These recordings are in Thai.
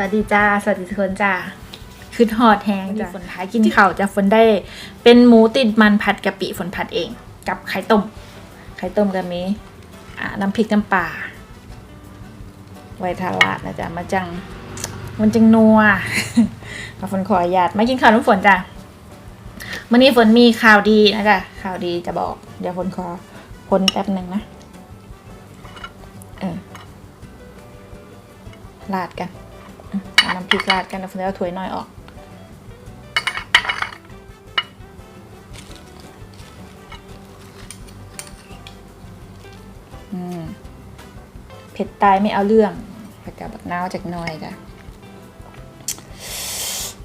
วัสดีจ้า สวัสดีทุกคนจ้าคือหอดแหงจ้ะฝนท้ายกินข้าวจะฝนได้ เป็นหมูติดมันผัดกะปิฝนผัดเอง กับไข่ต้ม ไข่ต้มกับมีอ่าน้ำพริกน้ำปลาไวทาราดนะจ๊ะมาจัง มันจังนัวมาฝนขออนุญาตมากินข้าวน้ำฝนจ้ะวันนี้ฝนมีข่าวดีนะจ๊ะข่าวดีจะบอก เดี๋ยวฝนขอพ้นแป๊บหนึ่งนะเออราดกันเอา น้ำพริกราดกันแล้วเอาถ้วยน้อยออกอืมเผ็ดตายไม่เอาเรื่องผักกาดบักนาวจากหน้อยจ้ะ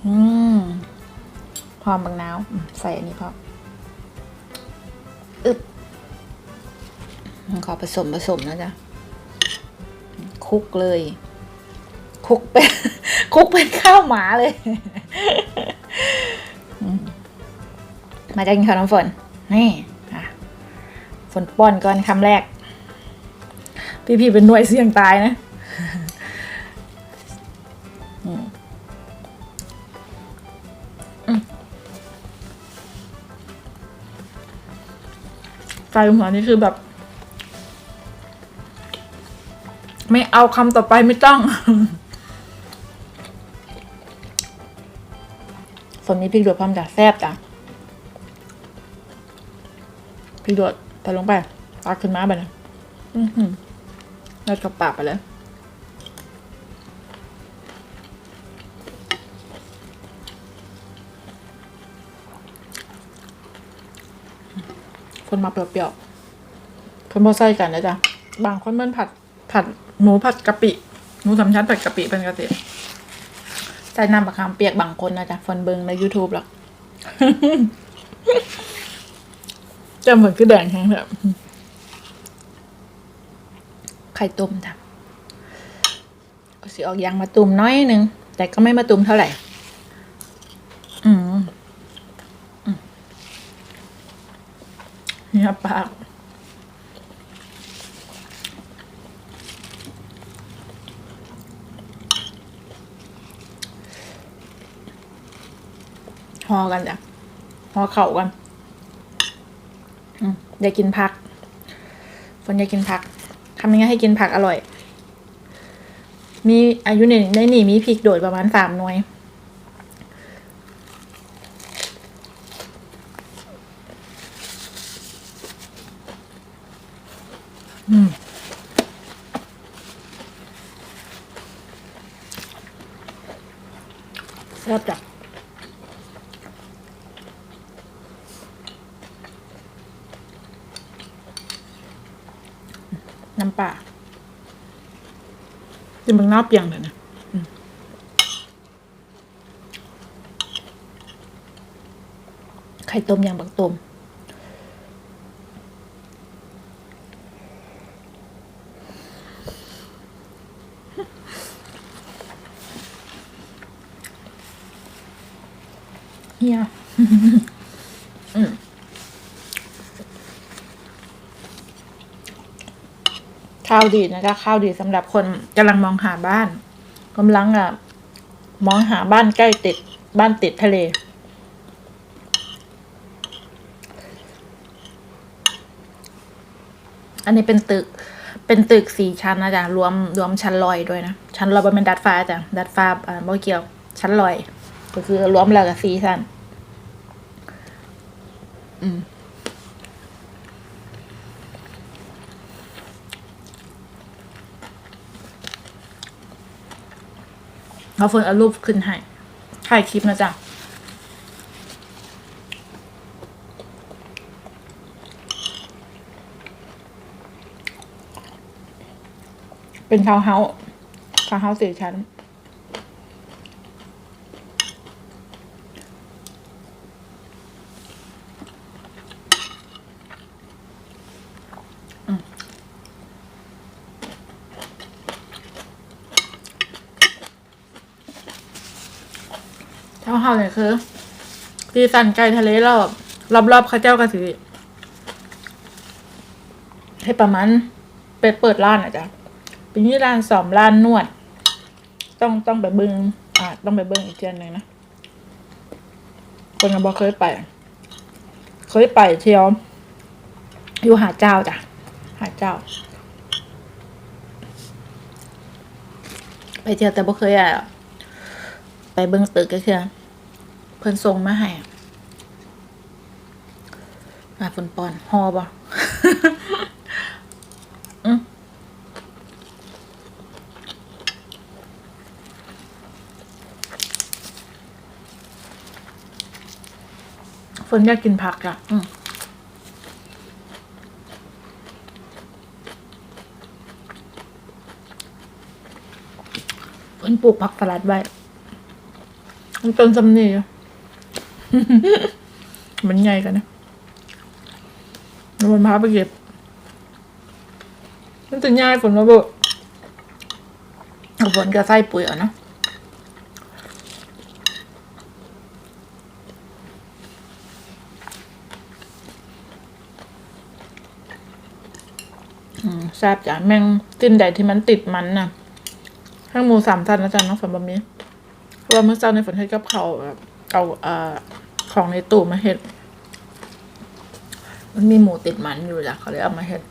อืมพร้อมบักนาวใส่อันนี้พออึบขอผสมผสมนะจ๊ะคลุกเลย คุกเป็น คุกเป็นข้าวหมาเลยอืมมาจะกินข้าวน้ำฝน นี่อะฝนป้อนก่อนคำแรก พี่ๆเป็นหน่วยเสี่ยงตายนะอืมอืมใจหัวนี่คือแบบ ไม่เอาคำต่อไปไม่ต้อง ส่วนนี้พริกหยวกพร้อมจ้ะแซ่บจ้ะพริกหยวกใส่ลงไปตักขึ้นมาไปนะอือหือแล้วกับปากไปเลยคนมาเปรี้ยวๆคนพอใส่กันนะจ๊ะ บางคนมันผัดผัดหมูผัดกะปิ หมูสามชั้นผัดกะปิเป็นกะปิ ใส่น้ำมะขามเปียกบางคนนะจ๊ะฟนเบิงใน YouTube หรอกจะเหมือนกระแดงแห้งแบบไข่ต้มจ้ะก็สิออกยางมาตุ่มน้อยนึง แต่ก็ไม่มาตุ่มเท่าไหร่ อืมอืมเนี่ยปาก ห อกันจ้ะหอเข่ากันอย่ากกินผัก ฝนอยากกินผักทำยังไงให้กินผักอร่อย มีอายุในในนี่มีพริกโดดประมาณสามหน่วย น้ำปลาจิมึงน้าเปียงเลยนะอืมไข่ต้มยางบักต้มเฮีย อืม ข้าวดีนะคะข้าวดีสำหรับคนกำลังมองหาบ้านกำลังอะมองหาบ้านใกล้ติดบ้านติดทะเล อันนี้เป็นตึกเป็นตึกสี่ชั้นนะจ๊ะรวมรวมชั้นลอยด้วยนะชั้นลอยเป็นดัดฟ้าจ้ะดัดฟ้าอ่าบ่เกี่ยวชั้นลอย ก็คือรวมแล้วกับสี่ชั้น อืม เราเฟิร์นเอารูปขึ้นให้ถ่ายคลิปนะจ๊ะเป็นทาวน์เฮาส์ทาวน์เฮาส์สี่ชั้น เฮาเนี่ยคือตีสันไกลทะเลรอบรอบรอบๆข้าเจ้ากันสิให้ประมาณไปเปิดร้านอะจ้ะป็นที่ร้านสอมร้านนวด ต้องต้องไปเบิ้งอ่าต้องไปเบิ้งอีกเทียนหนึ่งนะคนก็บอกเคยไป เคยไปเที่ยว อยู่หาเจ้าจ้ะหาเจ้า ไปเที่ยวแต่บ่เคยอะไปเบิ้งตึกก็คือ เพิ่นส่งมาให้อะมาฝนปอนฮอบ่อืมฝนอยากกินผักจ้ะอืมฝนปลูกผักสลัดไว้ มันเป็นสำเนียง มันใหญ่กันนะมันพาไปเก็บมันจะง่ายฝนมาบุฝนก็ใส่ปุ๋ยอะนาะแซบจ้ะแมงตินใดที่มันติดมันน่ะข้างหมูสามชั้นนะจ๊ะน้องฝนบะหมี่เพราะว่าเมื่อเช้าในฝนเฮ็ดกับเขาแบบเอาเอ่อ ของในตู้มาเห็ด มันมีหมูติดมันอยู่จ้ะเขาเลยเอามาเห็ด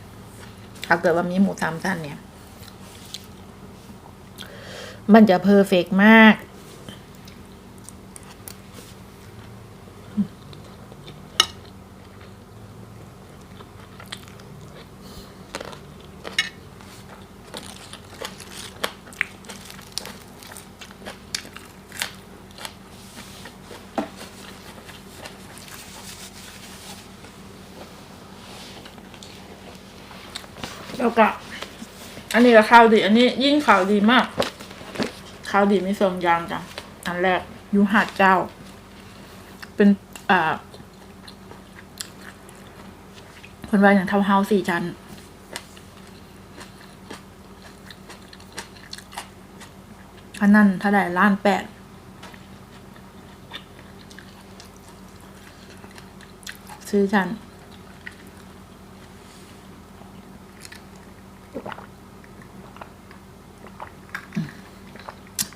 ถ้าเกิดว่ามีหมูสามชั้นเนี่ย มันจะเพอร์เฟกต์มาก แล้วก็ อันนี้ก็ข้าวดี อันนี้ยิ่งข่าวดีมากข้าวดีไมีสองอย่างจ้ะอันแรกยูหาดเจ้า เป็นอ่าคนว่าอย่างเท่าเฮาสี่ชั้นอันนั้นถ้าได้ล้านแปดซื้อชั้น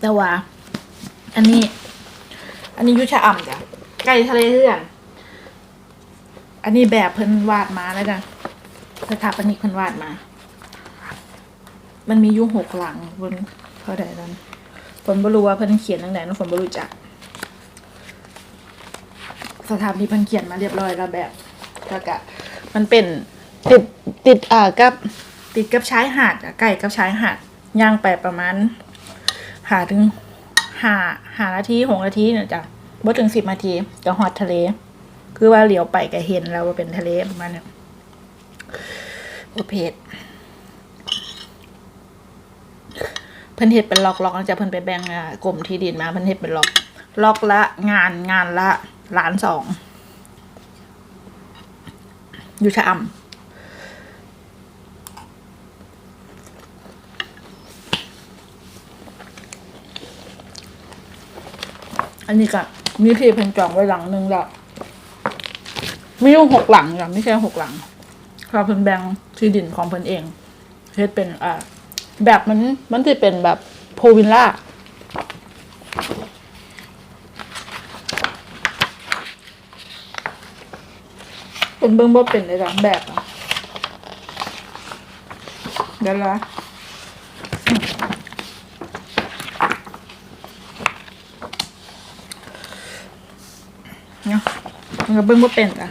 แต่ว่า อันนี้ อันนี้อยุชะอ่ำจ้ะไก่ทะเลเทือนอันนี้แบบเพิ่นวาดมาแล้วจ้ะสถาปนิกเพิ่นวาดมา มันมีอยุหกหลังบนเท่าใดนั้นฝนบ่รู้ว่าเพิ่นเขียนจังไดเนาะฝนบ่รู้จักสถาปนิกเพิ่นเขียนมาเรียบร้อยแล้วแบบแล้วก็มันเป็นติดติดอ่ากับติดกับชายหาดอะใกล้กับชายหาดย่างไปประมาณ หาถึงหาหานาทีหกนาทีเนี่ยจ้ะบ่ถึงสิบนาทีจะหอดทะเล คือว่าเหลียวไปก็เห็นแล้วว่าเป็นทะเลประมาณนี้โอเพจเพิ่นเฮ็ดเป็นล็อกล็อกนะจ๊ะเพิ่นไปแบ่งอ่ากรมที่ดินมาเพิ่นเฮ็ดเป็นล็อกล็อกละงานงานละล้านสองอยู่ชะอำ อันนี้ก็มีที่เพิ่นจองไว้หลังหนึงแล้วมีอยู่หกหลังจ้ะไม่ใช่หกหลังเพราะเพิ่นแบ่งที่ดินของเพิ่นเองเฮ็ดเป็นอ่าแบบมันมันจะเป็นแบบโพวิลล่าเป็นเบิ้งบ่เป็นเลยจ้ะแบบอะเดี๋ยวละ เนาะมัน ก็เบิ้งว่าเป็นจ้ะ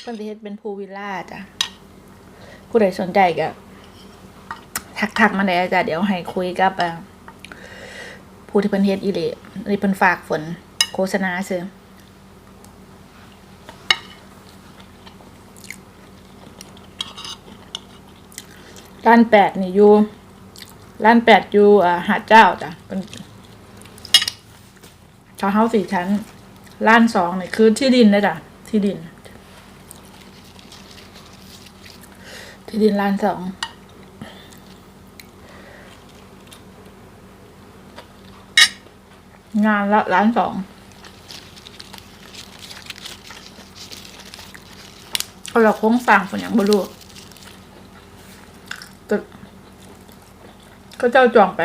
เพิ่นเฮ็ดเป็นพูวิลล่าจ้ะผู้ใดสนใจก็ทักทักมาได้จ้ะเดี๋ยวให้คุยกับผู้ที่เพิ่นเฮ็ดอีหลีอันนี้เพิ่นฝากฝนโฆษณาซื่อร้านแปดนี่อยู่ร้านแปดอยู่หาดเจ้าจ้ะเป็นทาวน์เฮาส์สี่ชั้นร้านสองนี่คือที่ดินนะจ้ะที่ดิน ที่ดินร้านสองงานละร้านสองเอาเราโค้งสร้างฝนอย่างบรูแต่ก็เจ้าจองไป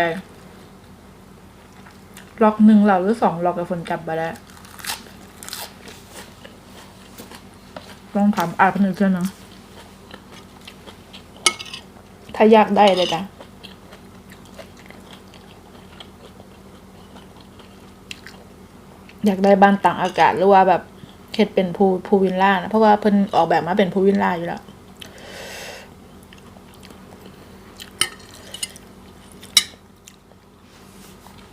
ล็อกหนึ่งเราหรือสองล็อกกับฝนจับไปแล้วต้องถามอาพนึกเจ้านะถ้าอยากได้เลยจ้ะอยากได้บ้านต่างอากาศหรือว่าแบบเฮ็ดเป็นพูพูวิลล่านะเพราะว่าเพิ่นออกแบบมาเป็นพูวิลล่าอยู่แล้ว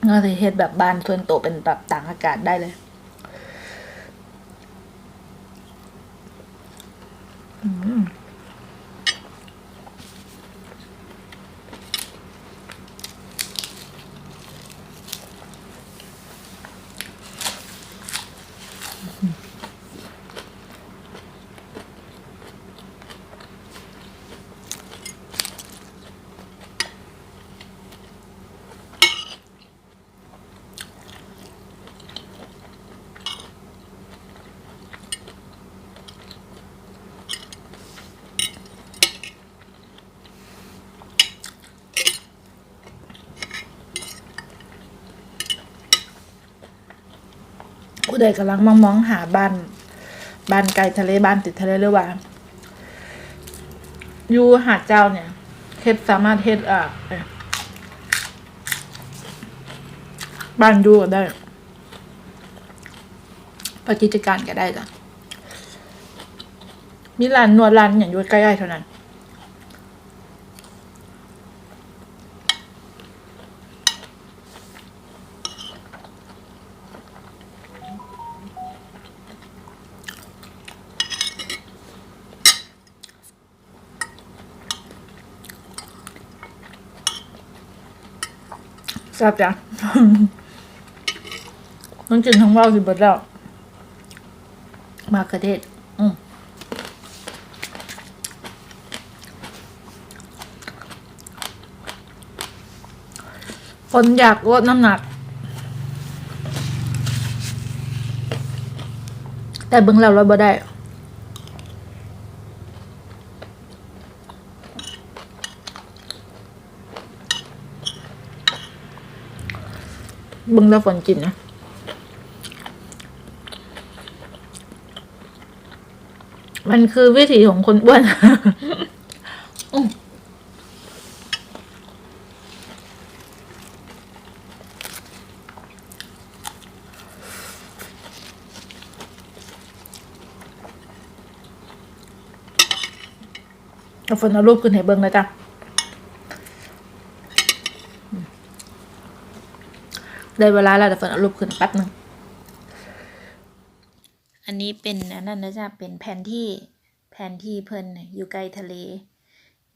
ก็จะเฮ็ดแบบบ้านส่วนตัวเป็นแบบต่างอากาศได้เลย อืม ผู้ใดกำลังมองมองหาบ้านบ้านไกลทะเลบ้านติดทะเลหรือว่าอยู่หาดเจ้าเนี่ยเฮ็ดสามารถเฮ็ดอ่าเอ่อบ้านอยู่ก็ได้ปฏิจการก็ได้จ้ะมีร้านนวดร้านอย่างอยู่ใกล้ๆเท่านั้น ทราบจ้ะต้องกินทั้งว่าวสิเบิดแล้ว มากระเทศอืมคนอยากลดน้ำหนัก แต่เบิ่งแล้วเราบ่ได้ บิ่งแล้วฝนกินนะมันคือวิถีของคนอ้วนอืมเอฝนเอารูปขึ้นให้เบิ่งเลยจ้ะ ได้เวลาแล้วแต่ฝนเอารูปขึ้นแป๊บหนึ่งอันนี้เป็นอันนั้นนะจ๊ะเป็นแผนที่แผนที่เพิ่นอยู่ใกล้ทะเล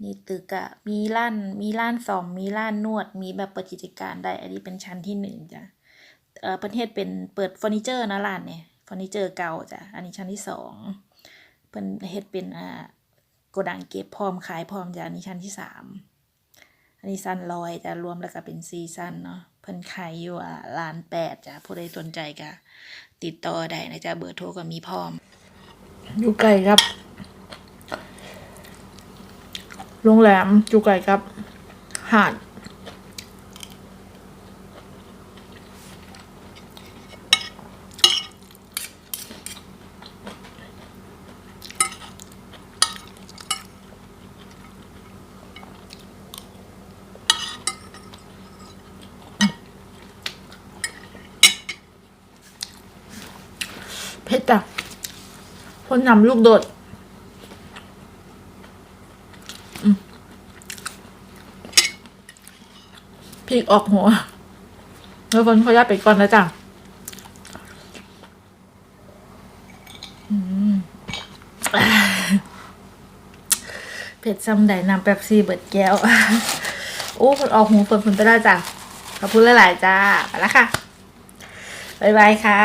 นี่ตึกอะมีร้านมีร้านซ่อมมีร้านนวด มีแบบปิดกิจการได้ อันนี้เป็นชั้นที่หนึ่งจ้ะเอ่อประเทศเป็นเปิดเฟอร์นิเจอร์นะร้านเนี่ยเฟอร์นิเจอร์เก่าจ้ะอันนี้ชั้นที่สองเพิ่นเฮ็ดเป็นอ่าโกดังเก็บพร้อมขายพร้อมจ้ะอันนี้ชั้นที่สามอันนี้สั้นลอยจะรวมแล้วก็เป็นซีซั่นเนาะ พิ่นขายอยู่อ่าล้านแปดจ้ะผู้ใดสนใจก็ติดต่อได้นะจ๊ะเบอร์โทรก็มีพร้อม อยู่ไกลครับ โรงแรมอยู่ไกลครับ หาด คนนำลูกโดดพริกออกหัวแล้วคนขออนุญาตไปก่อนนะจ๊ะเผ็ดซ้ำใดนำแป๊บซี่เบิดแก้ว โอ้คนออกหูเปิดฝนไปได้จ้ะขอบคุณหลาย ๆ จ้า ไปแล้วค่ะ บ๊ายบายค่ะ